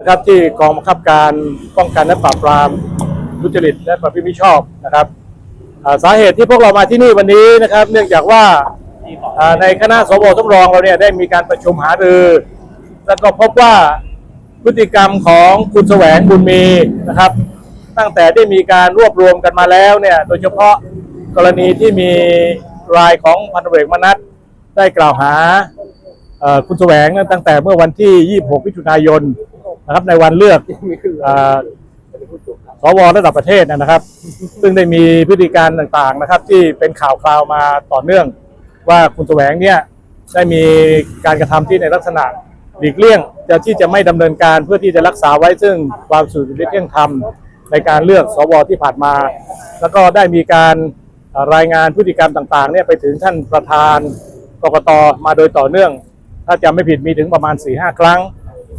นะครับที่กองบังคับการป้องกันและปราบปรามทุจริตและประพฤติมิชอบนะครับสาเหตุที่พวกเรามาที่นี่วันนี้นะครับ เนื่องจากว่าในคณะสวสำรองเราเนี่ยได้มีการประชุมหารือ แล้วก็พบว่าพฤติกรรมของคุณแสวงบุญมีนะครับ ตั้งแต่ได้มีการรวบรวมกันมาแล้วเนี่ยโดยเฉพาะกรณีที่มีรายของพันตำรวจเอกมนัสได้กล่าวหาคุณแสวงตั้งแต่เมื่อวันที่ 26มิถุนายน นะครับในวันเลือกเอ่อสวระดับประเทศนะครับ ซึ่งได้มีพฤติการต่างๆนะครับ ที่เป็นข่าวคราวมาต่อเนื่อง ว่าคุณแสวงเนี่ยได้มีการกระทำที่ในลักษณะหลีกเลี่ยงจะที่จะไม่ดำเนินการเพื่อที่จะรักษาไว้ซึ่งความสุจริตเที่ยงธรรมในการเลือกสวที่ผ่านมา แล้วก็ได้มีการเอ่อรายงานพฤติกรรมต่างๆเนี่ยไปถึงท่านประธานกกตมาโดยต่อเนื่อง ถ้าจำไม่ผิดมีถึงประมาณ4ีหครั้ง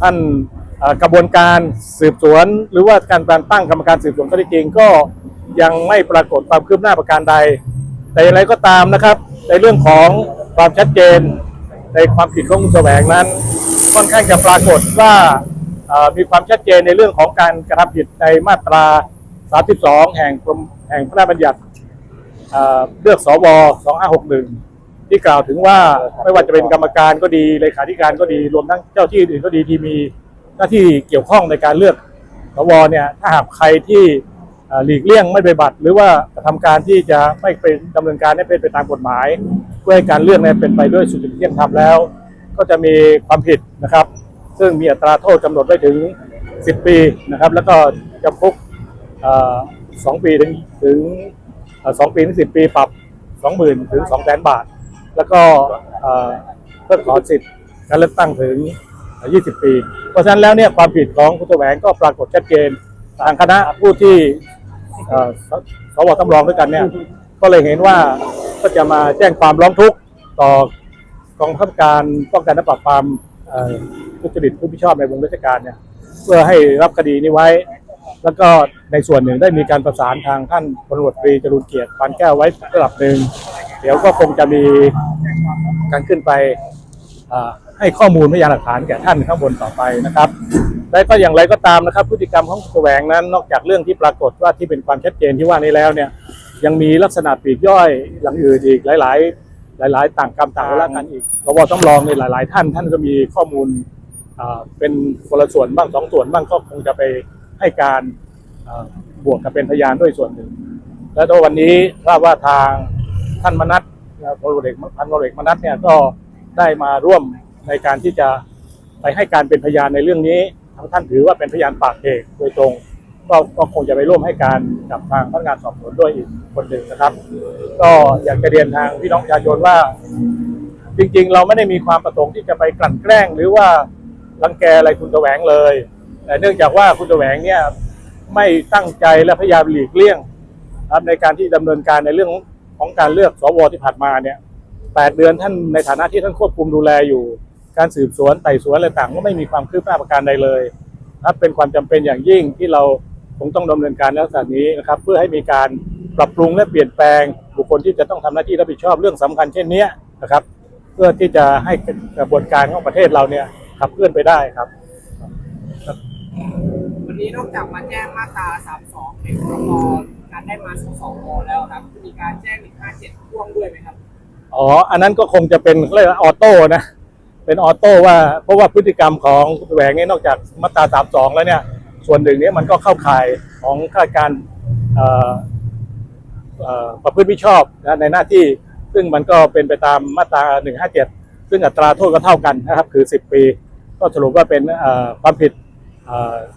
ท่านเอ่อ กระบวนการสืบสวน หรือว่าการการตั้งกรรมการสืบสวนข้อเท็จจริงก็ยังไม่ปรากฏความคืบหน้าประการใด แต่อย่างไรก็ตามนะครับ ในเรื่องของความชัดเจน ในความผิดของคุณแสวงนั้น ค่อนข้างจะปรากฏว่ามีความชัดเจนในเรื่องของการกระทำผิดในมาตรา 32 แห่งแห่งพระราชบัญญัติเอ่อเลือกสว 2561 ที่กล่าวถึงว่าไม่ว่าจะเป็นกรรมการก็ดีเลขาธิการก็ดีรวมทั้งเจ้าที่อื่นก็ดีที่มี หน้าที่เกี่ยวข้องในการเลือกสวเนี่ยถ้าหากใครที่หลีกเลี่ยงไม่ไปบัติหรือว่ากระทำการที่จะไม่เป็นดำเนินการให้เป็นไปตามกฎหมาย เพื่อให้การเลือกเนี่ยเป็นไปด้วยสุจริตเที่ยงธรรมแล้ว ก็จะมีความผิดนะครับ ซึ่งมีอัตราโทษกำหนดไว้ถึง 10 ปีนะครับ แล้วก็จำคุกสองปีถึงถึงสองปีถึงสิบปีปรับสองหมื่นถึงสองแสนบาท แล้วก็เอ่อเพิกถอนสิทธิ์การเลือกตั้งถึง ยี่สิบปี เพราะฉะนั้นแล้วเนี่ยความผิดของคุณแสวงก็ปรากฏชัดเจนทางคณะผู้ที่เอ่อสวตำรองด้วยกันเนี่ยก็เลยเห็นว่าก็จะมาแจ้งความร้องทุกข์ต่อกองบังคับการป้องกันและปราบปรามเอ่อทุจริตผู้ผิดชอบในวงราชการเนี่ยเพื่อให้รับคดีนี้ไว้ แล้วก็ในส่วนหนึ่งได้มีการประสานทางท่านพลตรวจตรีจรูนเกียรติปานแก้วไว้ระดับหนึ่งเดี๋ยวก็คงจะมีการขึ้นไป ให้ข้อมูลพยานหลักฐานแก่ท่านข้างบนต่อไปนะครับ และก็อย่างไรก็ตามนะครับ พฤติกรรมของแสวงนั้น นอกจากเรื่องที่ปรากฏว่าที่เป็นความชัดเจนที่ว่านี้แล้วเนี่ย ยังมีลักษณะปลีกย่อยหลังอื่นอีกหลาย ๆ หลาย ๆ ต่างกรรมต่างวาระกันอีกสวต้องรองในหลาย ๆ ท่านท่านก็มีข้อมูลเป็นคนละส่วนบ้างสองส่วนบ้างก็คงจะไปให้การบวกกับเป็นพยานด้วยส่วนหนึ่ง และตัววันนี้ทราบว่าทางท่านมนัสนะครับพลเอกพันพลเอกมนัสเนี่ยก็ได้มาร่วม ในการที่จะไปให้การเป็นพยานในเรื่องนี้ทางท่านถือว่าเป็นพยานปากเอกโดยตรงก็ก็คงจะไปร่วมให้การกับทางพนักงานสอบสวนด้วยอีกคนหนึ่งนะครับ ก็อยากจะเรียนทางพี่น้องประชาชนว่า จริงๆ เราไม่ได้มีความประสงค์ที่จะไปกลั่นแกล้ง หรือว่ารังแกอะไรคุณแสวงเลยแต่เนื่องจากว่าคุณแสวงเนี่ยไม่ตั้งใจและพยายามหลีกเลี่ยงครับในการที่ดำเนินการในเรื่องของการเลือกสวที่ผ่านมาเนี่ยแปดเดือนท่านในฐานะที่ท่านควบคุมดูแลอยู่ การสืบสวนไต่สวนอะไรต่างก็ไม่มีความคืบหน้าประการใดเลยนะครับเป็นความจำเป็นอย่างยิ่งที่เราคงต้องดำเนินการในลักษณะนี้นะครับ เพื่อให้มีการปรับปรุงและเปลี่ยนแปลงบุคคลที่จะต้องทำหน้าที่รับผิดชอบเรื่องสำคัญเช่นเนี้ยนะครับ เพื่อที่จะให้กระบวนการของประเทศเราเนี่ยขับเคลื่อนไปได้ครับ วันนี้นอกจากมาแจ้งมาตรา 32ในพรบการได้มาสสวแล้วครับมีการแจ้ง157พ่วงด้วยไหมครับอ๋ออันนั้นก็คงจะเป็นเขาเรียกว่าออโต้นะ เป็นออโต้ว่าเพราะว่าพฤติกรรมของแหวงเนี่ยนอกจากมาตรา32แล้วเนี่ย ส่วนหนึ่งเนี่ยมันก็เข้าข่ายของข้าราชการประพฤติมิชอบนะในหน้าที่ซึ่งมันก็เป็นไปตามมาตรา 157 ซึ่งอัตราโทษก็เท่ากันนะครับ คือ 10 ปี ก็สรุปว่าเป็นความผิด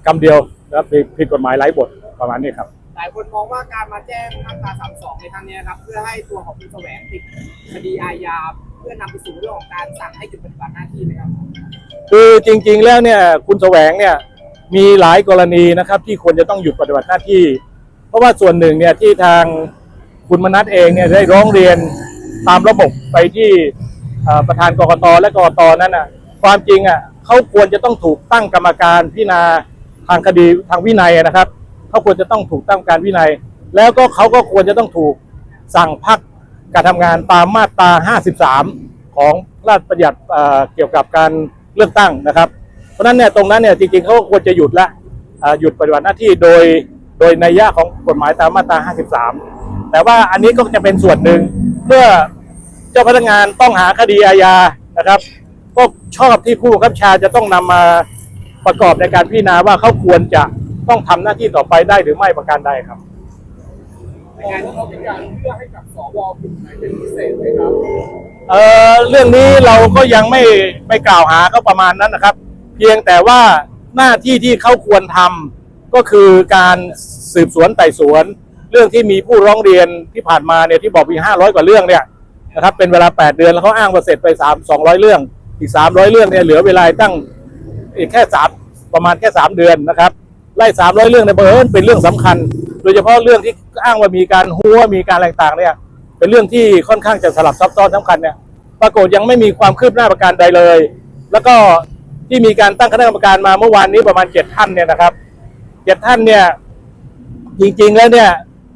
กรรมเดียวนะครับผิดผิดกฎหมายหลายบทประมาณนี้ครับ หลายคนมองว่าการมาแจ้งมาตรา 32 ในครั้งนี้ครับ เพื่อให้ตัวของคุณแสวงติดคดีอาญา พื่อนำไปสู่เรื่องของการสั่งให้หยุดปฏิบัติหน้าที่ไหมครับคือจริง ๆ แล้วเนี่ยคุณแสวงเนี่ยมีหลายกรณีนะครับ ที่ควรจะต้องหยุดปฏิบัติหน้าที่ เพราะว่าส่วนหนึ่งเนี่ยที่ทางคุณมนัสเองเนี่ยได้ร้องเรียนตามระบบไปที่ประธานกรกตและกกตนั้นอะความจริงอะเขาควรจะต้องถูกตั้งกรรมการพิจารณาทางคดีทางวินัยนะครับเขาควรจะต้องถูกตั้งการวินัย แล้วก็เขาก็ควรจะต้องถูกสั่งพัก การทำงานตามมาตรา 53 ของราชบัญญัติเกี่ยวกับการเลือกตั้งนะครับ เพราะนั้นเนี่ยตรงนั้นเนี่ยจริงๆเขาควรจะหยุดละหยุดปฏิบัติหน้าที่โดยโดยในยยะของกฎหมายตามมาตรา 53 แต่ว่าอันนี้ก็จะเป็นส่วนหนึ่งเมื่อเจ้าพนักงานต้องหาคดีอาญานะครับ ก็ชอบที่ผู้บังคับชาจะต้องนำมาประกอบในการพิจารณาว่าเขาควรจะต้องทำหน้าที่ต่อไปได้หรือไม่ประการใดครับ ในการที่เขาเป็นการเพื่อให้กับสวกลุ่มไหนเป็นพิเศษไหมครับเอ่อเรื่องนี้เราก็ยังไม่ไม่กล่าวหาเขาประมาณนั้นนะครับ เพียงแต่ว่าหน้าที่ที่เขาควรทำก็คือการสืบสวนไต่สวน เรื่องที่มีผู้ร้องเรียนที่ผ่านมาเนี่ยที่บอกมี500 กว่าเรื่องเนี่ยนะครับเป็นเวลา 8 เดือนแล้วเขาอ้างว่าเสร็จไป3 200 เรื่อง อีก 300 เรื่องเนี่ยเหลือเวลาตั้งอีกแค่สามประมาณแค่ 3 เดือนนะครับ ไล่300เรื่องในเบอร์เป็นเรื่องสำคัญ โดยเฉพาะเรื่องที่อ้างว่ามีการหัวมีการอะไรต่างเนี่ย เป็นเรื่องที่ค่อนข้างจะสลับซับซ้อนสำคัญเนี่ยปรากฏยังไม่มีความคืบหน้าประการใดเลย แล้วก็ที่มีการตั้งคณะกรรมการมาเมื่อวานนี้ประมาณเจ็ดท่านเนี่ยนะครับเจ็ดท่านเนี่ยจริงๆแล้วเนี่ย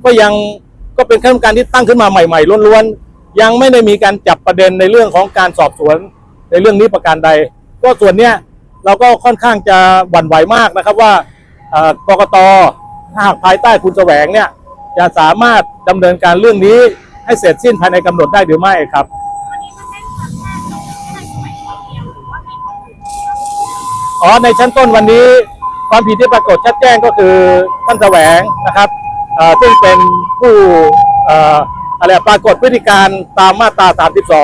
ก็ยังก็เป็นคณะกรรมการที่ตั้งขึ้นมาใหม่ๆล้วนๆยังไม่ได้มีการจับประเด็นในเรื่องของการสอบสวนในเรื่องนี้ประการใด ก็ส่วนเนี้ยเราก็ค่อนข้างจะหวั่นไหวมากนะครับว่า กกตหากภายใต้คุณแสวงเนี่ยจะสามารถดำเนินการเรื่องนี้ให้เสร็จสิ้นภายในกำหนดได้หรือไม่ครับอ๋อในชั้นต้นวันนี้ความผิดที่ปรากฏชัดแจ้งก็คือท่านแสวงนะครับอ่อซึ่งเป็นผู้อ่ออะไรปรากฏพฤติการตามมาตรา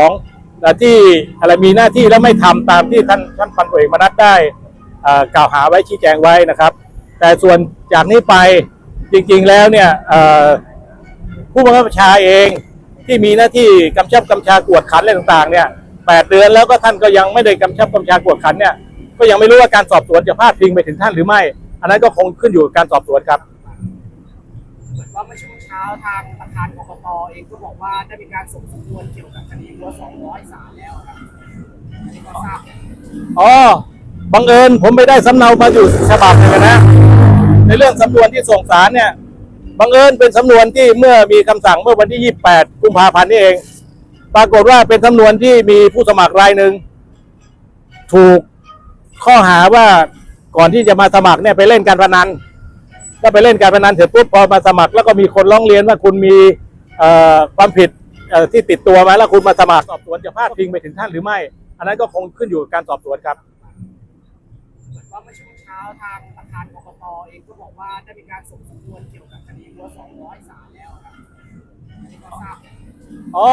32และที่อะไรมีหน้าที่และไม่ทำตามที่ท่านท่านพันเอกมนัสได้อ่อกล่าวหาไว้ชี้แจงไว้นะครับ แต่ส่วนจากนี้ไปจริงๆแล้วเนี่ยเอ่อผู้บังคับบัญชาเองที่มีหน้าที่กำชับกำชากวดขันอะไรต่างๆเนี่ยแปดเดือนแล้วก็ท่านก็ยังไม่ได้กำชับกำชากวดขันเนี่ยก็ยังไม่รู้ว่าการสอบสวนจะพาดพิงไปถึงท่านหรือไม่ อันนั้นก็คงขึ้นอยู่กับการสอบสวนครับเหมือนว่าเมื่อช่วงเช้าทางประธานกกตเองก็บอกว่าได้มีการส่งสำนวนเกี่ยวกับคดีวัว200สารแล้วครับอันนี้ก็ทราบอ๋อบังเอิญผมไปได้สำเนามาอยู่ฉบับหนึงนะ ในเรื่องสำนวนที่ส่งสารเนี่ยบังเอิญเป็นสำนวนที่เมื่อมีคำสั่งเมื่อวันที่ 28 กุมภาพันธ์นี่เอง ปรากฏว่าเป็นสำนวนที่มีผู้สมัครรายหนึ่งถูกข้อหาว่าก่อนที่จะมาสมัครเนี่ยไปเล่นการพนันก็ไปเล่นการพนันเสร็จปุ๊บพอมาสมัคร แล้วก็มีคนร้องเรียนว่าคุณมีความผิดที่ติดตัวมาแล้วคุณมาสมัครสอบสวนจะพาดพิงไปถึงท่านหรือไม่ อันนั้นก็คงขึ้นอยู่กับการสอบสวนครับ เหมือนว่าทางประธานกรกตเองก็บอกว่าได้มีการส่งสำนวนเกี่ยวกับคดีวัว200สารแล้วครับอันนี้ก็ทราบอ๋อ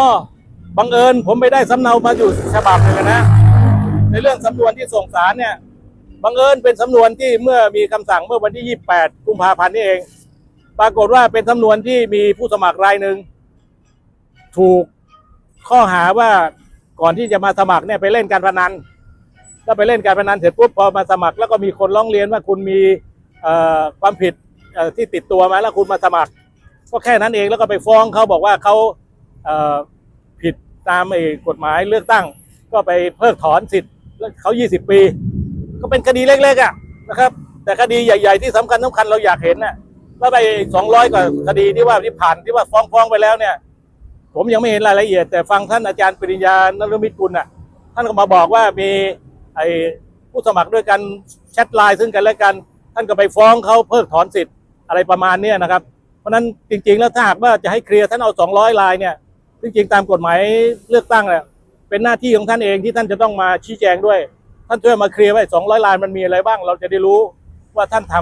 บังเอิญผมไปได้สำเนามาอยู่ฉบับหนึ่งนะ ในเรื่องสำนวนที่ส่งสารเนี่ยบังเอิญเป็นสำนวนที่เมื่อมีคำสั่งเมื่อวันที่ 28 กุมภาพันธ์นี่เอง ปรากฏว่าเป็นสำนวนที่มีผู้สมัครรายหนึ่งถูกข้อหาว่าก่อนที่จะมาสมัครเนี่ยไปเล่นการพนัน แล้วไปเล่นการพนันเสร็จปุ๊บพอมาสมัคร แล้วก็มีคนร้องเรียนว่าคุณมีความผิดที่ติดตัวมาแล้วคุณมาสมัคร ก็แค่นั้นเองแล้วก็ไปฟ้องเขาบอกว่าเขาผิดตามกฎหมายเลือกตั้ง ก็ไปเพิกถอนสิทธิ์เขา 20 ปี ก็เป็นคดีเล็กๆอะนะครับ แต่คดีใหญ่ ๆที่สำคัญสำคัญเราอยากเห็นน่ะแล้วไป200กว่าคดีที่ว่าที่ผ่านที่ว่าฟ้องฟ้องไปแล้วเนี่ย ผมยังไม่เห็นรายละเอียด แต่ฟังท่านอาจารย์ปริญญานรมิตรกุลน่ะท่านก็มาบอกว่ามี ไอ้ผู้สมัครด้วยกันแชทไลน์ซึ่งกันและกัน ท่านก็ไปฟ้องเขาเพิกถอนสิทธิ์อะไรประมาณนี้นะครับ เพราะนั้นจริง ๆ แล้วถ้าหากว่าจะให้เคลียร์ท่านเอา 200ลายเนี่ยจริงๆตามกฎหมายเลือกตั้งเนี่ยเป็นหน้าที่ของท่านเองที่ท่านจะต้องมาชี้แจงด้วย ท่านช่วยมาเคลียร์ไว้200ลายมันมีอะไรบ้าง เราจะได้รู้ว่าท่านท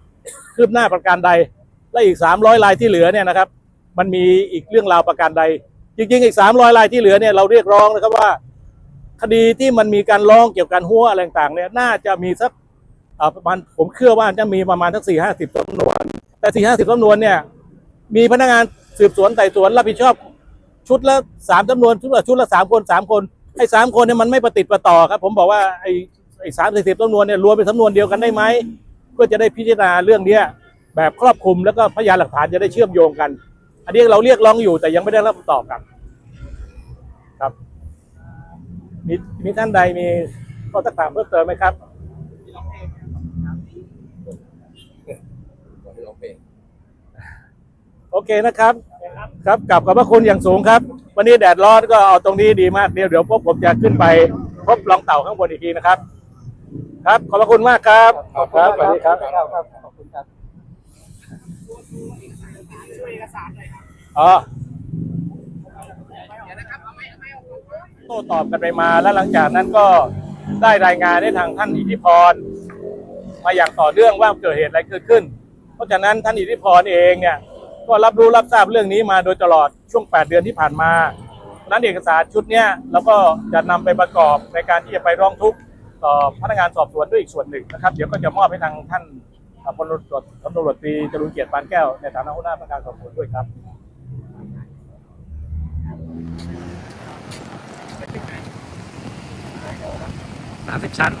ำคืบหน้าประการใด และอีก 300ลายที่เหลือเนี่ยนะครับ มันมีอีกเรื่องราวประการใด จริงๆ อีก 300ลายที่เหลือเนี่ยเราเรียกร้องนะครับว่า คดีที่มันมีการร้องเกี่ยวกับหัวอะไรต่างเนี่ยน่าจะมีสักอ่อประมาณผมเชื่อว่าจะมีประมาณสักสี่ห้าสิบสำนวน แต่สี่ห้าสิบสำนวนเนี่ยมีพนักงานสืบสวนไต่สวนรับผิดชอบชุดละสามจำนวนชุดละชุดละสามคนสามคนไอ้สามคนเนี่ยมันไม่ประติดประต่อครับ ผมบอกว่าไอ้ไอ้สามสี่สิบสำนวนเนี่ยรวมเป็นสำนวนเดียวกันได้ไหมเพื่อจะได้พิจารณาเรื่องเนี้ยแบบครอบคลุมแล้วก็พยานหลักฐานจะได้เชื่อมโยงกัน อันนี้เราเรียกร้องอยู่แต่ยังไม่ได้รับคำตอบครับครับ มีมีท่านใดมีข้อสักถามเพิ่มเติมไหมครับที่ร้องเพลงนะครับโอเคนะครับ ครับกลับขอบพระคุณอย่างสูงครับ วันนี้แดดร้อนก็เอาตรงนี้ดีมากเดี๋ยวเดี๋ยวพวกผมจะขึ้นไปพบรองเต่าข้างบนอีกทีนะครับ ครับ ขอบพระคุณมากครับขอบครับสวัสดีครับขอบคุณครับช่วยเอกสารหน่อ โต้ตอบกันไปมา แล้วหลังจากนั้นก็ได้รายงานให้ทางท่านอิทธิพร มาอย่างต่อเนื่องว่าเกิดเหตุอะไรเกิดขึ้น เพราะฉะนั้นท่านอิทธิพรเองเนี่ยก็รับรู้รับทราบเรื่องนี้มาโดยตลอดช่วง 8 เดือนที่ผ่านมาเพราะฉะนั้นเอกสารชุดเนี้ยเราก็จะนำไปประกอบในการที่จะไปร้องทุกข์ต่อพนักงานสอบสวนด้วยอีกส่วนหนึ่งนะครับ เดี๋ยวก็จะมอบให้ทางท่านพลตรวจตำรวจตรีจรุนเกียรติปานแก้ว ในฐานะหัวหน้าพนักงานสอบสวนด้วยครับ สามสิบชั้น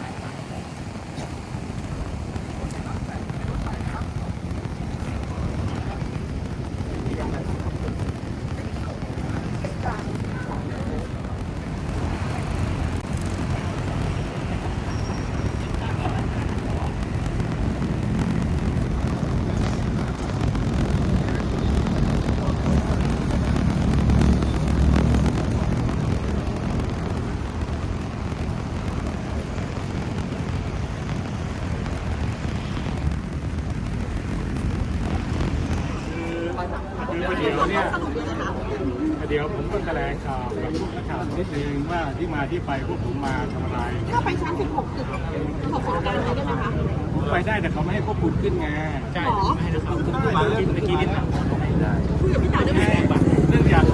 เดี๋ยวเนี่ยประเดี๋ยวผมก็แถลงข่าวกับพวกนักข่าวนิดนึงว่าที่มาที่ไปพวกผมมาทำอะไร ถ้าไปชั้น 16ตึกขอขอการอะไรได้ไหมคะผมไปได้แต่เขาไม่ให้ควบคุมขึ้นไงใช่ขอมาเรื่องเมื่อกี้นิดหน่อยคุยกับพี่จ๋าได้ไหมเนื่องจากเขา